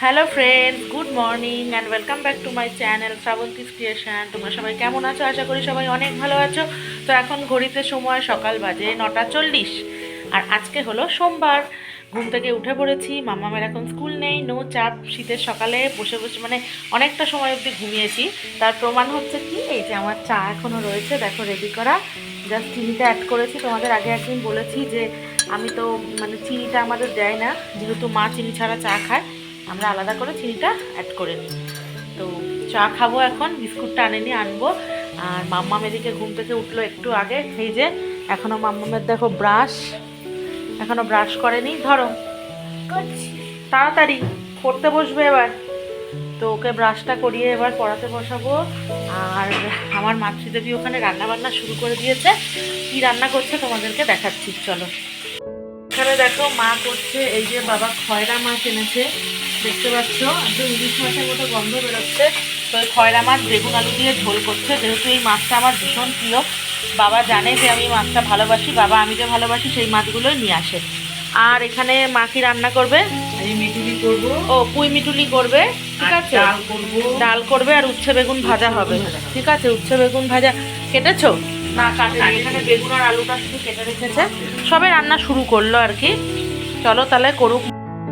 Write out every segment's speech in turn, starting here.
Hello friends good morning and welcome back to my channel Shrabanti's creation তোমরা সবাই কেমন আছো? আশা করি সবাই অনেক ভালো আছো। তো এখন ঘড়িতে সময় সকাল বাজে নটা চল্লিশ। আর আজকে হলো সোমবার। ঘুম থেকে উঠে পড়েছি। মামামের এখন স্কুল নেই, নো চাপ। শীতের সকালে বসে বসে মানে অনেকটা সময় অবধি ঘুমিয়েছি। তার প্রমাণ হচ্ছে কি? এই যে আমার চা এখনও রয়েছে। দেখো রেডি করা। জাস্ট চিনিটা অ্যাড করেছি। তোমাদের আগে একদিন বলেছি যে আমি তো মানে চিনিটা আমাদের দেয় না। যেহেতু মা চিনি ছাড়া চা খায়। আমরা আলাদা করে চিনিটা অ্যাড করে নিই। তো চা খাব এখন বিস্কুটটা আনেনি আনব। আর মাম্মা মেদিকে ঘুম থেকে উঠল একটু আগে। এই যে এখনও মাম্মা মাম্মামের দেখো ব্রাশ। এখনও ব্রাশ করেনি। ধরো। তাড়াতাড়ি পড়তে বসবে এবার। তো ওকে ব্রাশটা করিয়ে এবার পড়াতে বসাবো। আর আমার মাতৃদেবী ওখানে রান্না বান্না শুরু করে দিয়েছে। কি রান্না করছে তোমাদেরকে দেখাচ্ছি চলো। এখানে দেখো মা করছে এই যে বাবা খয়রা মাছ এনেছে দেখতে পাচ্ছ? একদম ইলিশ মাছের মতো গন্ধ বেরোচ্ছে। তো ওই খয়রা মাছ বেগুন আলু দিয়ে ঝোল করছে। যেহেতু এই মাছটা আমার ভীষণ প্রিয় বাবা জানে যে আমি মাছটা ভালোবাসি বাবা আমি যে ভালোবাসি সেই মাছগুলোই নিয়ে আসে। আর এখানে মা কি রান্না করবে? মিটুলি করব। ও পুঁই মিটুলি করবে ঠিক আছে? ডাল করবে আর উচ্ছে বেগুন ভাজা হবে। ঠিক আছে উচ্ছে বেগুন ভাজা। কেটেছো? সবে রান্না শুরু করল আর কি। চলো তাহলে করুক।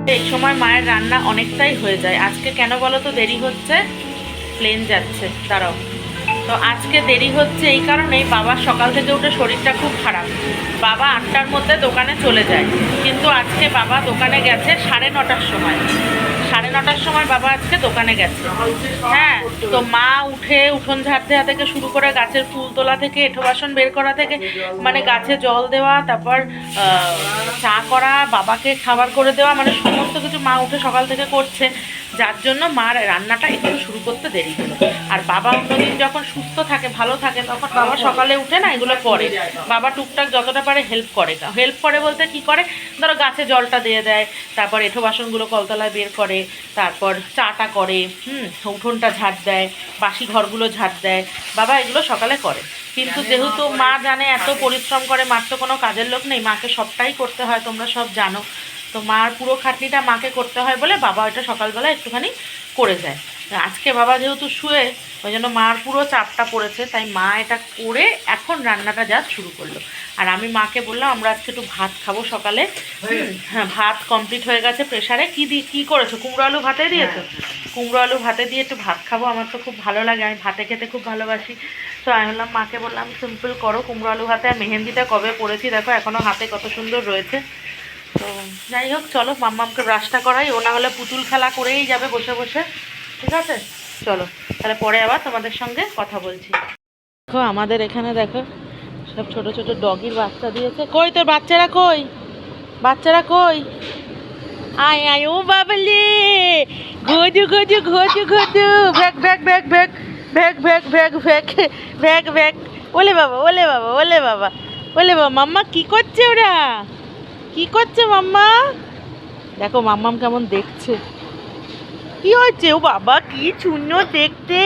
এই সময় মায়ের রান্না অনেকটাই হয়ে যায়। আজকে কেন বলো তো দেরি হচ্ছে? প্লেন যাচ্ছে। দাঁড়াও। তো আজকে দেরি হচ্ছে এই কারণেই বাবার সকাল থেকে উঠে শরীরটা খুব খারাপ। বাবা আটটার মধ্যে দোকানে চলে যায়। কিন্তু আজকে বাবা দোকানে গেছে সাড়ে নটার সময়। নটার সময় বাবা আজকে দোকানে গেছে। হ্যাঁ তো মা উঠে উঠোন ঝাড় দেওয়া থেকে শুরু করে গাছের ফুল তোলা থেকে, এঁঠো বাসন বের করা থেকে মানে গাছে জল দেওয়া, তারপর চা করা, বাবাকে খাবার করে দেওয়া মানে সমস্ত কিছু মা উঠে সকাল থেকে করছে। যার জন্য মার রান্নাটা একটু শুরু করতে দেরি হলো। আর বাবা অন্যদিন যখন সুস্থ থাকে, ভালো থাকে, তখন বাবা সকালে উঠে না এগুলো করে। বাবা টুকটাক যতটা পারে হেল্প করে। হেল্প করে বলতে কি করে? ধরো গাছে জলটা দিয়ে দেয়, তারপর এঁঠো বাসনগুলো কলতলায় বের করে তারপর চাটা করে হুম উঠোনটা ঝাড় দেয় বাসি ঘরগুলো ঝাড় দেয় বাবা এগুলো সকালে করে। কিন্তু যেহেতু মা জানে এত পরিশ্রম করে মার তো কোনো কাজের লোক নেই মাকে সবটাই করতে হয় তোমরা সব জানো। তো মার পুরো খাটনিটা মাকে করতে হয় বলে বাবা ওইটা সকালবেলা একটুখানি করে যায়। আজকে বাবা যেহেতু শুয়ে ওই জন্য মার পুরো চাপটা পড়েছে তাই মা এটা করে এখন রান্নাটা যা শুরু করল। আর আমি মাকে বললাম আমরা আজকে একটু ভাত খাব সকালে। হ্যাঁ ভাত কমপ্লিট হয়ে গেছে প্রেশারে কী দি কী করেছ? কুমড়ো আলু ভাতে দিয়েছ? কুমড়ো আলু ভাতে দিয়ে একটু ভাত খাব আমার তো খুব ভালো লাগে আমি ভাতে খেতে খুব ভালোবাসি। তো আমি বললাম মাকে বললাম সিম্পল করো কুমড়ো আলু ভাতে আর মেহেন্দিটা কবে পড়েছি দেখো এখনও হাতে কত সুন্দর রয়েছে। তো যাই হোক, চলো মাম্মামকে ব্রাশটা করাই। ও না হলে পুতুল খেলা করেই যাবে বসে বসে। ঠিক আছে? চলো, তাহলে পরে আবার তোমাদের সঙ্গে কথা বলছি। দেখো, আমাদের এখানে দেখো, সব ছোট ছোট ডগির বাচ্চা দিয়েছে। কই তোর বাচ্চারা কই? বাচ্চারা কই? আয় আয়, ও বাবলি! ঘোজু ঘোজু ঘোজু ঘোজু! ভ্যাক ভ্যাক ভ্যাক ভ্যাক ভ্যাক ভ্যাক ভ্যাক ভ্যাক ভ্যাক ভ্যাক ওলে বাবা ওলে বাবা ওলে বাবা ওলে বাবা। মাম্মা, কি করছে ওরা? কি করছে মাম্মা? দেখো, মাম্মাম কেমন দেখছে। কি হচ্ছে? ও বাবা, কি চূর্ণ দেখতে।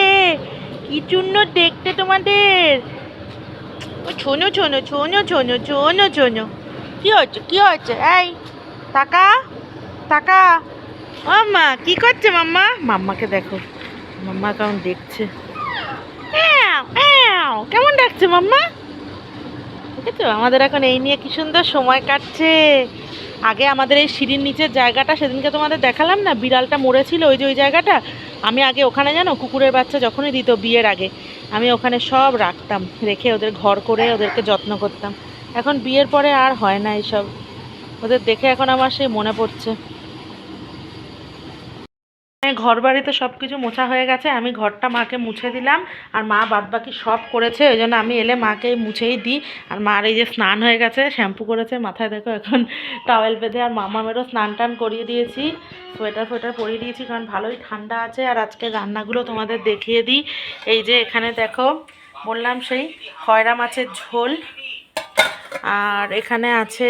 কি চূর্ণ দেখতে তোমাদের? ও ছোনো ছোনো ছোনো ছোনো ছোনো ছোনো। কি হচ্ছে? কি হচ্ছে? এই টাকা টাকা মাম্মা, কি করছে মাম্মা? মাম্মাকে দেখো। মাম্মা কেমন দেখছে। কেমন ডাকছে মাম্মা? দেখেছ আমাদের এখন এই নিয়ে কি সুন্দর সময় কাটছে। আগে আমাদের এই সিঁড়ির নিচের জায়গাটা, সেদিনকে তোমাদের দেখালাম না, বিড়ালটা মরেছিল ওই যে ওই জায়গাটা? আমি আগে ওখানে জানো, কুকুরের বাচ্চা যখনই দিত বিয়ের আগে, আমি ওখানে সব রাখতাম, রেখে ওদের ঘর করে ওদেরকে যত্ন করতাম। এখন বিয়ের পরে আর হয় না এইসব। ওদের দেখে এখন আমার সেই মনে পড়ছে। ঘর বাড়িতে সব কিছু মোছা হয়ে গেছে, আমি ঘরটা মাকে মুছে দিলাম, আর মা বাদবাকি সব করেছে, ওই জন্য আমি এলে মাকে মুছেই দিই। আর মার এই যে স্নান হয়ে গেছে, শ্যাম্পু করেছে, মাথায় দেখো এখন টাওয়েল বেঁধে আর মামামেরও স্নান টান করিয়ে দিয়েছি, সোয়েটার ফোয়েটার পরিয়ে দিয়েছি, কারণ ভালোই ঠান্ডা আছে, আর আজকে রান্নাগুলো তোমাদের দেখিয়ে দিই। এই যে এখানে দেখো, বললাম সেই খয়রা মাছের ঝোল, আর এখানে আছে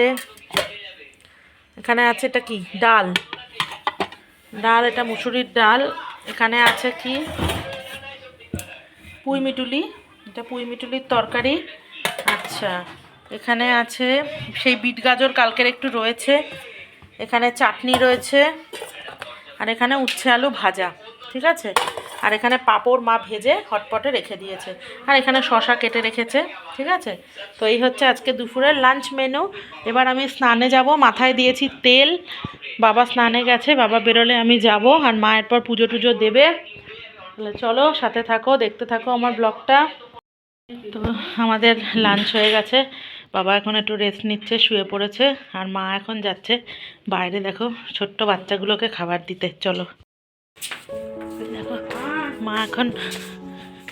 এখানে আছে এটা কি? ডাল। ডাল, এটা মুসুরির ডাল। এখানে আছে কি? পুঁই মিটুলি। এটা পুঁই মিটুলির তরকারি। আচ্ছা এখানে আছে সেই বিট গাজর কালকের একটু রয়েছে। এখানে চাটনি রয়েছে। আর এখানে উচ্ছে আলু ভাজা, ঠিক আছে? আর এখানে পাঁপড় মা ভেজে হটপটে রেখে দিয়েছে। আর এখানে শশা কেটে রেখেছে, ঠিক আছে? তো এই হচ্ছে আজকে দুপুরের লাঞ্চ মেনু। এবার আমি স্নানে যাব, মাথায় দিয়েছি তেল। বাবা স্নানে গেছে, বাবা বেরোলে আমি যাব, আর মা এরপর পুজো টুজো দেবে। তাহলে চলো, সাথে থাকো, দেখতে থাকো আমার ব্লগটা। তো আমাদের লাঞ্চ হয়ে গেছে। বাবা এখন একটু রেস্ট নিচ্ছে, শুয়ে পড়েছে, আর মা এখন যাচ্ছে বাইরে, দেখো, ছোট্ট বাচ্চাগুলোকে খাবার দিতে। চলো। মা এখন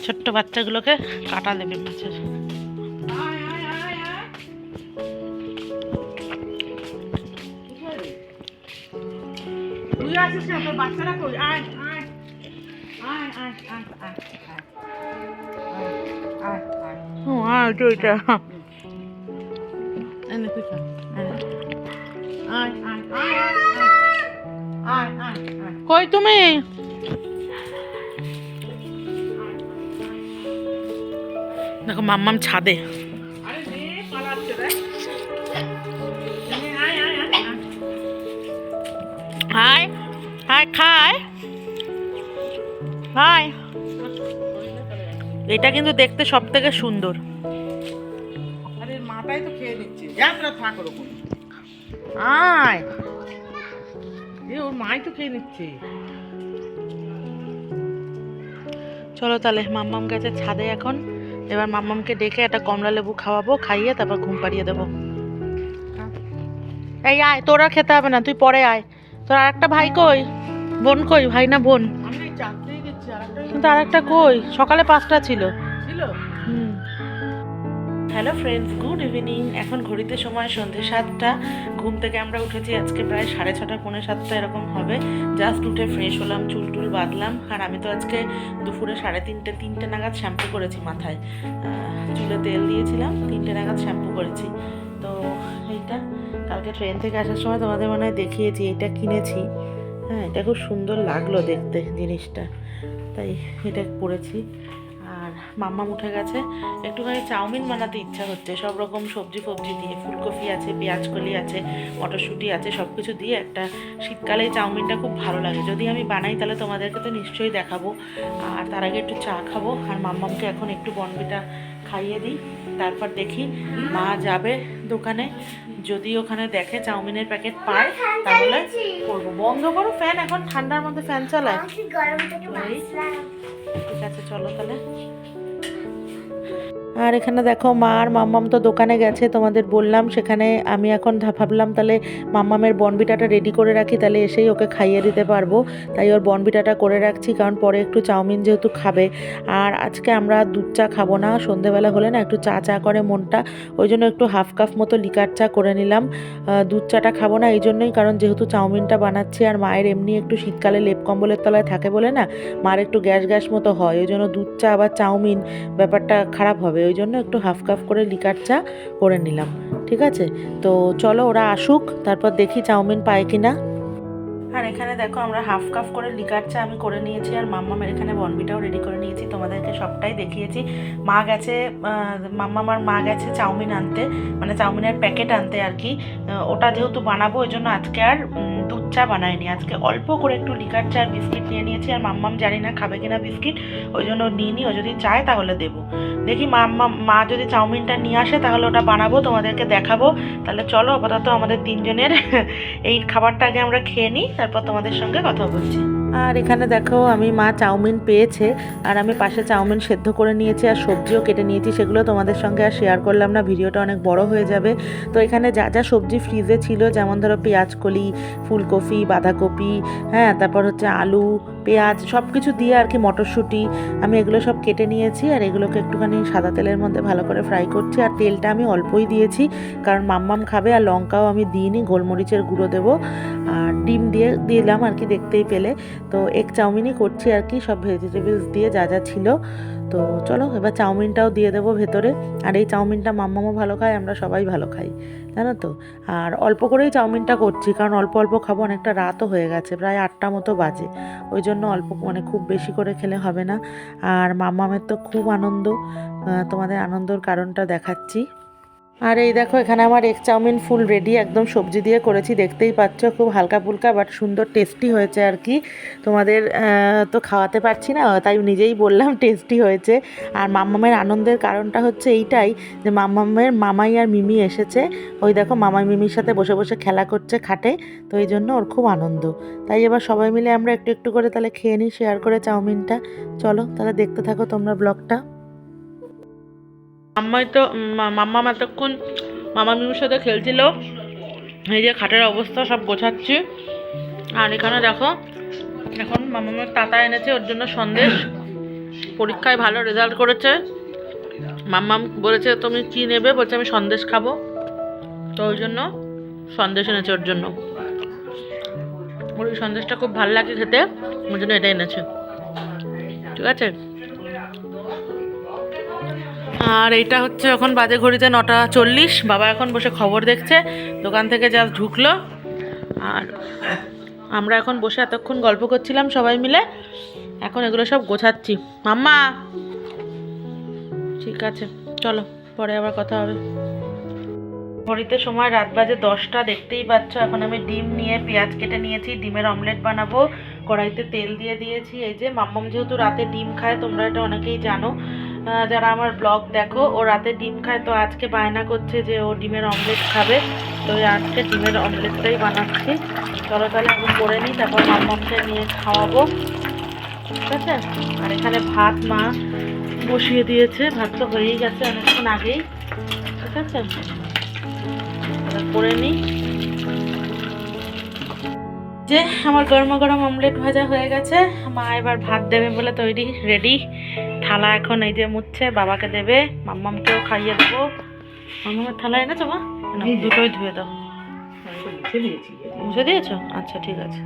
ছোট্ট বাচ্চাগুলোকে কাটা দেবে মাছের তুই আসিস বাচ্চারা কই আয় আয় আয় আয় আয় আয় আয় আয় ও আয় তো এটা এনে তুই আয় আয় আয় আয় আয় আয় আয় কই তুমি দেখো মাম্মাম ছাদে। হাই হাই খায় হাই। এটা কিন্তু দেখতে সব থেকে সুন্দর। আরে মাটাই তো খেয়ে নিচ্ছে যাত্রা থাক ওরকম। আয়। এ ওর মাই তো খেয়ে নিচ্ছে। চলো তাহলে মাম্মাম গেছে ছাদে এখন। এবার মাম্মামকে ডেকে একটা কমলা লেবু খাওয়াবো খাইয়ে তারপর ঘুম পাড়িয়ে দেবো। এই আয় তোরা খেতে হবে না তুই পরে আয়। তোর আর একটা ভাই কই? বোন কই? ভাই না বোন? কিন্তু আর একটা কই? সকালে পাঁচটা ছিল। হ্যালো ফ্রেন্ডস গুড ইভিনিং এখন ঘড়িতে সময় সন্ধে সাতটা। ঘুম থেকে আমরা উঠেছি আজকে প্রায় সাড়ে ছটা, পৌনে সাতটা এরকম হবে। জাস্ট উঠে ফ্রেশ হলাম, চুল টুল বাঁধলাম। আর আমি তো আজকে দুপুরে সাড়ে তিনটে তিনটে নাগাদ শ্যাম্পু করেছি মাথায়। চুলে তেল দিয়েছিলাম, তিনটে নাগাদ শ্যাম্পু করেছি। তো এইটা কালকে ট্রেন থেকে আসার সময় তোমাদের মনে হয় দেখিয়েছি এটা কিনেছি। হ্যাঁ এটা খুব সুন্দর লাগল দেখতে জিনিসটা। তাই এটা পরেছি। আর মাম্মা উঠে গেছে। একটুখানি চাউমিন বানাতে ইচ্ছা হচ্ছে। সব রকম সবজি ফবজি দিয়ে ফুলকপি আছে পেঁয়াজ কলি আছে মটরশুঁটি আছে সব কিছু দিয়ে একটা শীতকালে চাউমিনটা খুব ভালো লাগে। যদি আমি বানাই তাহলে তোমাদেরকে তো নিশ্চয়ই দেখাবো। আর তার আগে একটু চা খাব। আর মাম্মামকে এখন একটু বনবিটা খাইয়ে দিই। তারপর দেখি মা যাবে দোকানে। যদি ওখানে দেখে চাউমিনের প্যাকেট পায় তাহলে করব। বন্ধ করো ফ্যান এখন ঠান্ডার মধ্যে ফ্যান চালায়। ঠিক আছে চলো তাহলে। আর এখানে দেখো মা আর মাম্মাম তো দোকানে গেছে, তোমাদের বললাম সেখানে আমি এখন ভাবলাম তাহলে মাম্মামের বনবিটাটা রেডি করে রাখি, তাহলে এসেই ওকে খাইয়ে দিতে পারব। তাই ওর বনবিটাটা করে রাখছি, কারণ পরে একটু চাউমিন যেহেতু খাবে। আর আজকে আমরা দুধ চা খাব না, সন্ধেবেলা হলে না একটু চা চা করে মনটা, ওই জন্য একটু হাফ কাপ মতো লিকার চা করে নিলাম। দুধ চাটা খাব না, এই জন্যই, কারণ যেহেতু চাউমিনটা বানাচ্ছি আর মায়ের এমনি একটু শীতকালে লেপ কম্বলের তলায় থাকে বলে না, মার একটু গ্যাস গ্যাস মতো হয়, ওই জন্য দুধ চা আবার চাউমিন ব্যাপারটা খারাপ হবে। ওই জন্য একটু হাফ কাপ করে লিকার চা করে নিলাম, ঠিক আছে? তো চলো ওরা আসুক, তারপর দেখি চাউমিন পায় কি না আর এখানে দেখো আমরা হাফ কাপ করে লিকার চা আমি করে নিয়েছি, আর মাম্মামের এখানে বনবিটাও রেডি করে নিয়েছি, তোমাদেরকে সবটাই দেখিয়েছি। মা গেছে মাম্মামার মা গেছে চাউমিন আনতে মানে চাউমিনের প্যাকেট আনতে আর কি। ওটা যেহেতু বানাবো, ওই জন্য আজকে আর চা বানাইনি আজকে অল্প করে একটু লিকার চা বিস্কিট নিয়ে নিয়েছি আর মাম্মাম জানি না খাবে কিনা বিস্কিট, ওই জন্য নিয়ে নিই ও যদি চায় তাহলে দেবো। দেখি মাম্মা মা যদি চাউমিনটা নিয়ে আসে তাহলে ওটা বানাবো, তোমাদেরকে দেখাবো। তাহলে চলো আপাতত আমাদের তিনজনের এই খাবারটা আগে আমরা খেয়ে নিই, তারপর তোমাদের সঙ্গে কথা বলছি। আর এখানে দেখো আমি মা চাউমিন পেয়েছে, আর আমি পাশে চাউমিন সেদ্ধ করে নিয়েছি আর সবজিও কেটে নিয়েছি, সেগুলো তোমাদের সঙ্গে আর শেয়ার করলাম না, ভিডিওটা অনেক বড় হয়ে যাবে। তো এখানে যা যা সবজি ফ্রিজে ছিল, যেমন ধরো পেঁয়াজকলি, ফুলকপি, বাঁধাকপি হ্যাঁ তারপর হচ্ছে আলু পেঁয়াজ সব কিছু দিয়ে আর কি মটরশুঁটি, আমি এগুলো সব কেটে নিয়েছি আর এগুলোকে একটুখানি সাদা তেলের মধ্যে ভালো করে ফ্রাই করছি। আর তেলটা আমি অল্পই দিয়েছি, কারণ মাম্মাম খাবে আর লঙ্কাও আমি দিইনি, গোলমরিচের গুঁড়ো দেবো। আর ডিম দিয়ে দিলাম আর কি দেখতেই পেলে। তো এক চাউমিনই করছি আর কি, সব ভেজিটেবলস দিয়ে যা যা ছিল। তো চলো, এবার চাউমিনটাও দিয়ে দেবো ভেতরে। আর এই চাউমিনটা মাম্মামও ভালো খায়, আমরা সবাই ভালো খাই, জানো তো? আর অল্প করেই চাউমিনটা করছি, কারণ অল্প অল্প খাব, অনেকটা রাতও হয়ে গেছে, প্রায় আটটা মতো বাজে। ওই জন্য অল্প মানে খুব বেশি করে খেলে হবে না। আর মাম্মামের তো খুব আনন্দ তোমাদের আনন্দর কারণটা দেখাচ্ছি। আর এই দেখো, এখানে আমার এগ চাউমিন ফুল রেডি একদম সবজি দিয়ে করেছি, দেখতেই পাচ্ছ, খুব হালকা ফুলকা বাট সুন্দর টেস্টি হয়েছে আর কি। তোমাদের তো খাওয়াতে পারছি না, তাই নিজেই বললাম টেস্টি হয়েছে। আর মাম্মামের আনন্দের কারণটা হচ্ছে এইটাই, যে মাম্মামের মামাই আর মিমি এসেছে। ওই দেখো, মামাই মিমির সাথে বসে বসে খেলা করছে খাটে, তো এই জন্য ওর খুব আনন্দ। তাই এবার সবাই মিলে আমরা একটু একটু করে তাহলে খেয়ে নিই শেয়ার করে চাউমিনটা চলো, তাহলে দেখতে থাকো তোমরা ব্লগটা মাম্মাই তো মাম্মা এতক্ষণ মামা মিমির সাথে খেলছিল। এই যে খাটের অবস্থা, সব গোছাচ্ছি। আর এখানে দেখো, এখন মামামের তাতা এনেছে, ওর জন্য সন্দেশ। পরীক্ষায় ভালো রেজাল্ট করেছে। মাম্মাম বলেছে, তুমি কি নেবে? বলছে, আমি সন্দেশ খাব। তো ওই জন্য সন্দেশ এনেছে ওর জন্য। ওর সন্দেশটা খুব ভালো লাগে খেতে ওর জন্য এটা এনেছে। ঠিক আছে? আর এটা হচ্ছে এখন বাজে ঘড়িতে নটা চল্লিশ। বাবা এখন বসে খবর দেখছে, দোকান থেকে যা ঢুকলো। আর আমরা এখন বসে এতক্ষণ গল্প করছিলাম সবাই মিলে। এখন এগুলো সব গোছাচ্ছি। মাম্মা! ঠিক আছে, চলো, পরে আবার কথা হবে। ঘড়িতে সময় রাত বাজে দশটা, দেখতেই পাচ্ছ, এখন আমি ডিম নিয়ে পেঁয়াজ কেটে নিয়েছি, ডিমের অমলেট বানাবো, কড়াইতে তেল দিয়ে দিয়েছি। এই যে মাম্মাম যেহেতু রাতে ডিম খায়, তোমরা এটা অনেকেই জানো। যারা আমার ব্লগ দেখো, ও রাতে ডিম খায়, তো আজকে বায়না করছে যে ও ডিমের অমলেট খাবে। তো আজকে ডিমের অমলেটটাই বানাচ্ছি। চলো তাহলে আমি করে নিই, তারপর মাম্মামকে নিয়ে খাওয়াবো। ঠিক আছে? আর এখানে ভাত মা বসিয়ে দিয়েছে, ভাত তো হয়েই গেছে অনেকক্ষণ আগেই। ঠিক আছে? করে নিই। যে আমার গরমা গরম অমলেট ভাজা হয়ে গেছে, মা এবার ভাত দেবে বলে তৈরি রেডি থালা এখন এই যে মুচ্ছে বাবাকে দেবে মাম্মামকেও খাইয়ে দেবো। মাম্মামের থালা এনেছো মা? না, এই যে। দুটোই ধুয়ে দাও। মুছে দিয়েছ? আচ্ছা ঠিক আছে।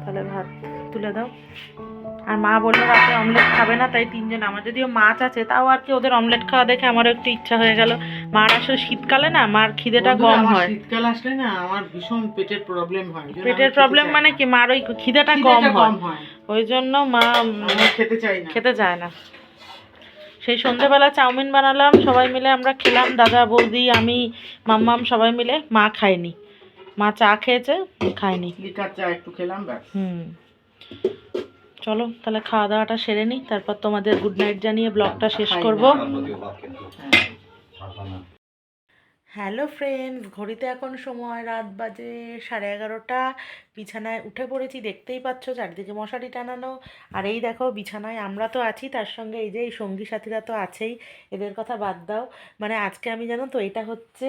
তাহলে ভাত তুলে দাও। আর মা বলল রাতে অমলেট খাবে না তাই তিনজন আমার যদিও মাছ আছে তাও আর কি ওদের অমলেট খাওয়া দেখে আমারও একটু ইচ্ছা হয়ে গেল। মার আসলে শীতকালে না মার খিদেটা কম হয়। শীতকাল আসলে না আমার ভীষণ পেটের প্রবলেম হয় পেটের প্রবলেম মানে কি মার ওই খিদেটা কম হয়। কম ওই জন্য মা খেতে চাই না। খেতে চায় না। সেই সন্ধ্যেবেলা চাউমিন বানালাম সবাই মিলে আমরা খেলাম দাদা বৌদি আমি মাম্মাম সবাই মিলে মা খায়নি। মা চা খেয়েছে খায়নি। লিকার চা একটু খেলাম ব্যাস। হুম। চলো তাহলে খাওয়া দাওয়াটা সেরে নিই তারপর তোমাদের গুড নাইট জানিয়ে ব্লগটা শেষ করব। হ্যালো ফ্রেন্ডস ঘড়িতে এখন সময় রাত বাজে সাড়ে এগারোটা। বিছানায় উঠে পড়েছি দেখতেই পাচ্ছ চারিদিকে মশারি টানানো। আর এই দেখো বিছানায় আমরা তো আছি তার সঙ্গে এই যে এই সঙ্গী সাথীরা তো আছেই এদের কথা বাদ দাও। মানে আজকে আমি জানো তো এটা হচ্ছে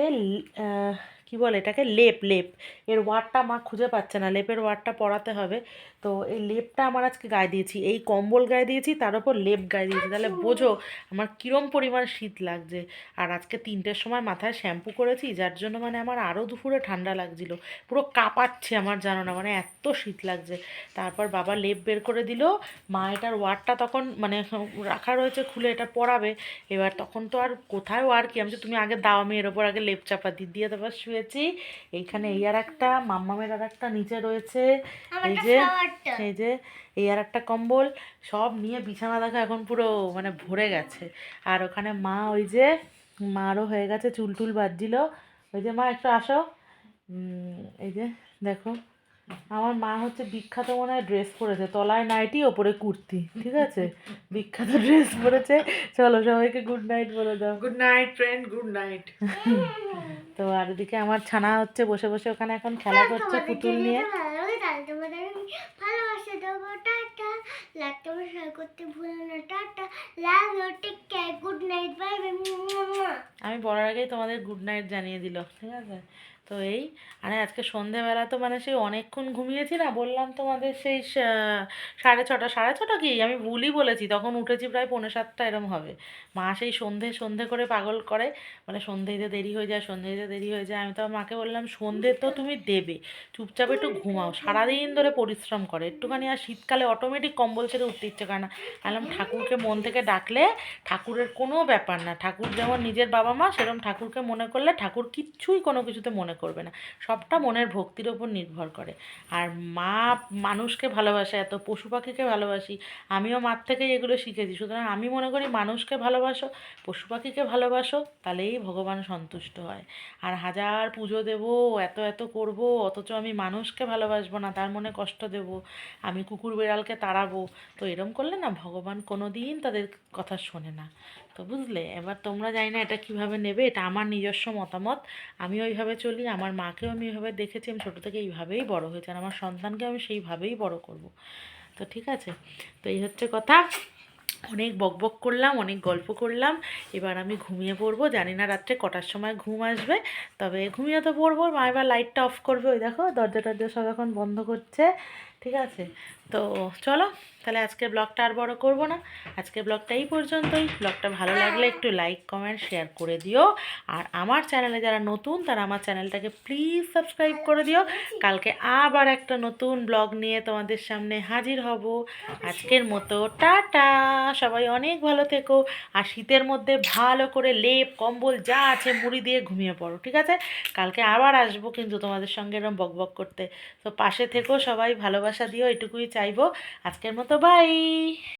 কি বলে এটাকে? লেপ লেপ। এর ওয়ার্ডটা মা খুঁজে পাচ্ছে না লেপের ওয়ার্ডটা পড়াতে হবে। তো এই লেপটা আমার আজকে গায়ে দিয়েছি এই কম্বল গায়ে দিয়েছি তার উপর লেপ গায়ে দিয়েছি। তাহলে বোঝো আমার কিরম পরিমাণ শীত লাগছে। আর আজকে তিনটের সময় মাথায় শ্যাম্পু করেছি যার জন্য মানে আমার আরও দুপুরে ঠান্ডা লাগছিল। পুরো কাঁপাচ্ছে আমার জানো না মানে এত শীত লাগছে। তারপর বাবা লেপ বের করে দিল মা এটার ওয়ারটা তখন মানে রাখা রয়েছে খুলে এটা পরাবে। এবার তখন তো আর কোথায় আর কি? আমি তুমি আগে দাও আমি এর ওপর আগে লেপ চাপা দিই দিয়ে তারপর শুয়েছি। এইখানে এই আর একটা মাম্মামের আর একটা নিচে রয়েছে। এই যে এই যে এই আর একটা কম্বল সব নিয়ে বিছানা দেখা এখন পুরো মানে ভরে গেছে। আর ওখানে মা ওই যে মারও হয়ে গেছে চুল টুল বাজছিল ওই যে মা একটু আসো। এই যে দেখো। আমার মা হচ্ছে বিখ্যাত মনে হয় ড্রেস পরেছে। তলায় নাইটি ওপরে কুর্তি ঠিক আছে? বিখ্যাত ড্রেস পরেছে। চলো সবাইকে গুড নাইট বলে দাও। Good night friend good night. তো আর এদিকে আমার ছানা হচ্ছে বসে বসে ওখানে এখন খেলা করছে পুতুল নিয়ে ভালোবাসা দেবো টাটা লাইক কমেন্ট শেয়ার করতে ভুলো না। Tata. Love you take care good night bye bye আমি বলার আগেই তোমাদের গুড নাইট জানিয়ে দিল, ঠিক আছে? তো এই, আরে আজকে সন্ধেবেলা তো মানে সেই অনেকক্ষণ ঘুমিয়েছি না, বললাম তোমাদের সেই সাড়ে ছটা সাড়ে ছটা কি? আমি ভুলই বলেছি, তখন উঠেছি প্রায় পৌনে সাতটা এরম হবে। মা সেই সন্ধে সন্ধে করে পাগল করে মানে সন্ধে দেরি হয়ে যায় সন্ধে দিতে দেরি হয়ে যায়, আমি তো মাকে বললাম, সন্ধে তো তুমি দেবে, চুপচাপ একটু ঘুমাও। সারাদিন ধরে পরিশ্রম করে, একটুখানি আর শীতকালে অটোমেটিক কম্বল ছেড়ে উঠতে ইচ্ছে করে না। বললাম, ঠাকুরকে মন থেকে ডাকলে ঠাকুরের কোনো ব্যাপার না, ঠাকুর যেমন নিজের বাবা মা সেরকম ঠাকুরকে মনে করলে ঠাকুর কিচ্ছুই কোনো কিছুতে মনে মনে করবে না। সবটা মনের ভক্তির ওপর নির্ভর করে। আর মা মানুষকে ভালোবাসে, এত পশু পাখিকে ভালোবাসি, আমিও মার থেকেই এগুলো শিখেছি। সুতরাং আমি মনে করি মানুষকে ভালোবাসো, পশু পাখিকে ভালোবাসো, তাহলেই ভগবান সন্তুষ্ট হয়। আর হাজার পুজো দেব, এত এত করব, অথচ আমি মানুষকে ভালোবাসবো না, তার মনে কষ্ট দেব, আমি কুকুর বিড়ালকে তাড়াবো। তো এরম করলে না ভগবান কোনো দিন তাদের কথা শোনে না। তো বুঝলে? এবার তোমরা জানি না এটা কীভাবে নেবে, এটা আমার নিজস্ব মতামত, আমি ওইভাবে চলি। আমার মাকেও আমি এভাবে দেখেছি, আমি ছোটো থেকে এইভাবেই বড় হয়েছি আর আমার সন্তানকে আমি সেইভাবেই বড় করব। তো ঠিক আছে? তো এই হচ্ছে কথা। অনেক বকবক করলাম, অনেক গল্প করলাম। এবার আমি ঘুমিয়ে পড়ব। জানি না রাত্রে কটার সময় ঘুম আসবে, তবে ঘুমিয়ে তো পড়ব। মা এবার লাইটটা অফ করবে। ওই দেখো দরজা টরজা সব এখন বন্ধ করছে। ঠিক আছে? তো চলো। তাহলে আজকে ব্লগটা আর বড় করব না। আজকে ব্লগটা এই পর্যন্তই। ব্লগটা ভালো লাগলে একটু লাইক কমেন্ট শেয়ার করে দিও। আর আমার চ্যানেলে যারা নতুন, তারা আমার চ্যানেলটাকে প্লিজ সাবস্ক্রাইব করে দিও। কালকে আবার একটা নতুন ব্লগ নিয়ে তোমাদের সামনে হাজির হব। আজকের মতো টাটা। সবাই অনেক ভালো থেকো। আর শীতের মধ্যে ভালো করে লেপ, কম্বল যা আছে মুড়ি দিয়ে ঘুমিয়ে পড়ো, ঠিক আছে? কালকে আবার আসব কিন্তু তোমাদের সঙ্গে এরকম বকবক করতে। তো পাশে থেকো, সবাই ভালোবাসা দিও, এটুকুই চাইব। আজকের মতো বাই